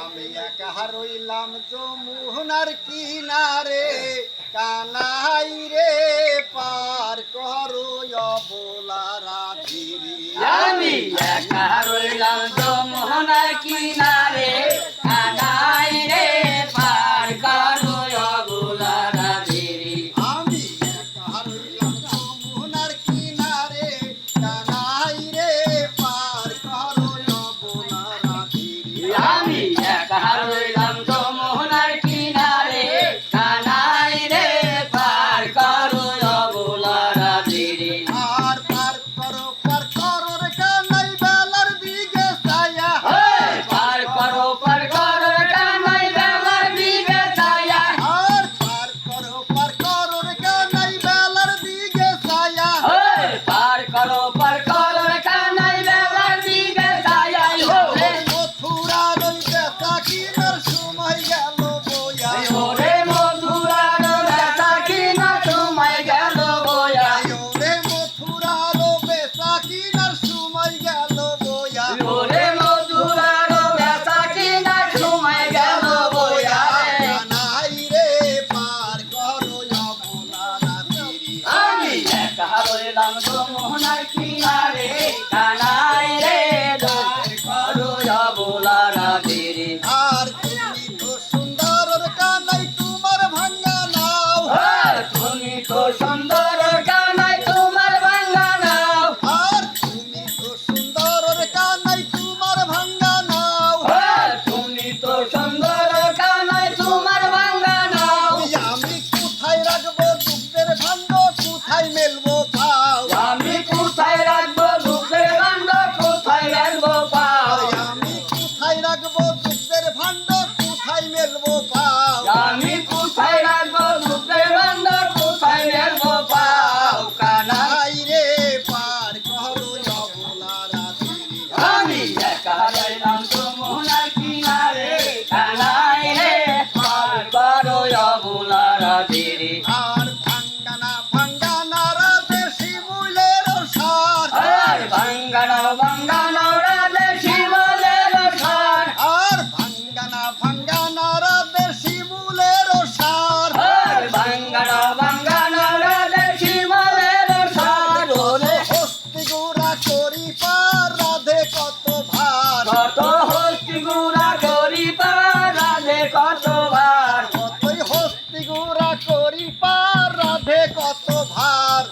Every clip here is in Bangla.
আমি একা হারইলাম যমুনার কিনারে। কানাই রে, পার করো অবলা রাধি আমি একা হারইলাম যমুনার কিনারে।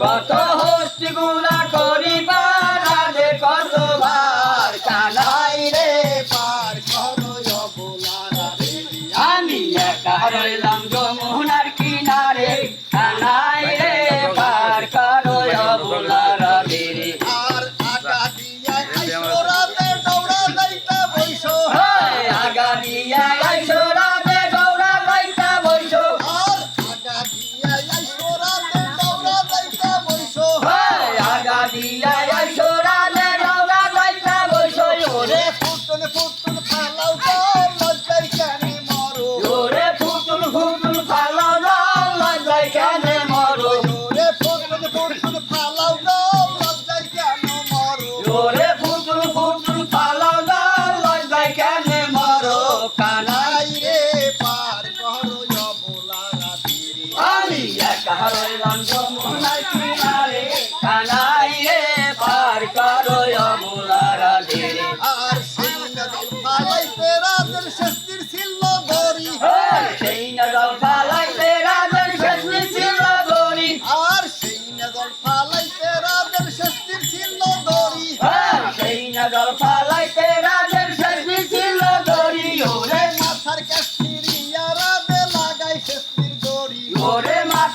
কত হস্তি করি পারে কানাই রে পার আমি একা রইলাম জমো তাহার লাঞ্ছন মনাই কিনা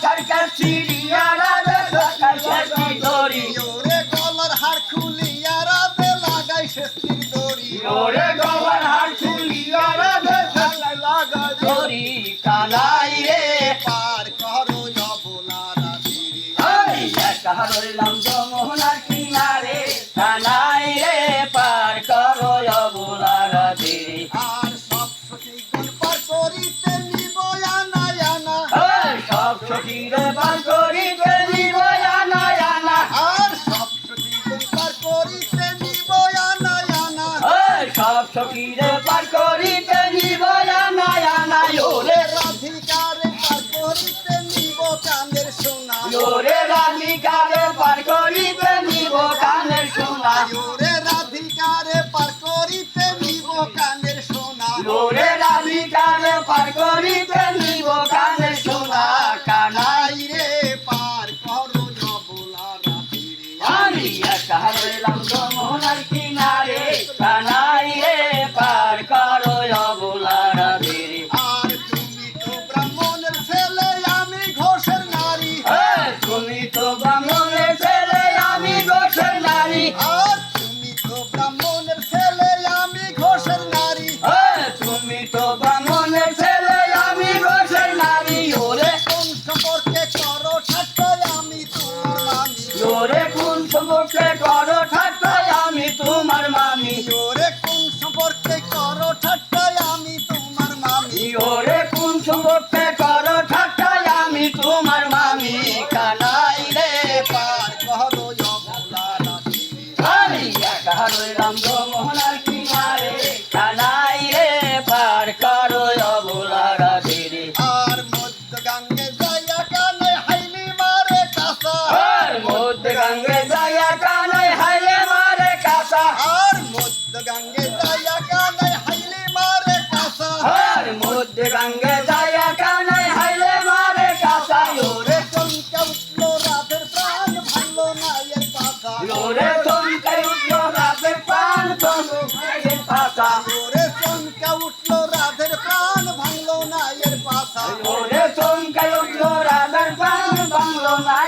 সরকার সিরিয়ারা সরকার কি দরি ওরে গলার হার খুলিয়ারা দে লাগাই শেষির দরি ওরে গলার হার খুলিয়ারা দে লাগাই দরি কালাই রে। পার করো অবলারা সিরি আরে একা হইলাম Shira Bhagavan. Lord, let God ওরে চমকে উঠল রাধের প্রাণ ভাঙলো এর পাতা ওরে চমকে উঠল রাধের ভাঙলো না এর পাতা ওরে চমকে উঠল রাধের প্রাণ না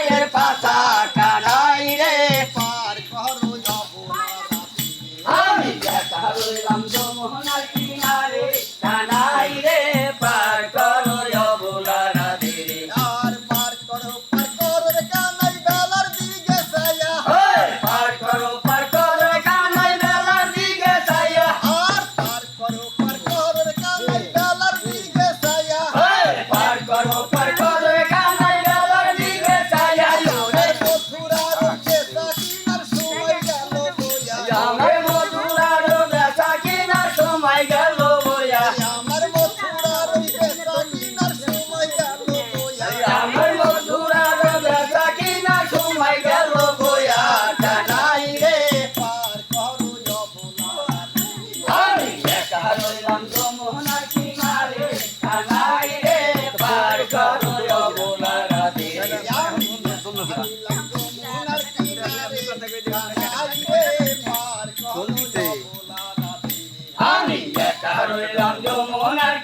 আমি একা রইলাম যমুনার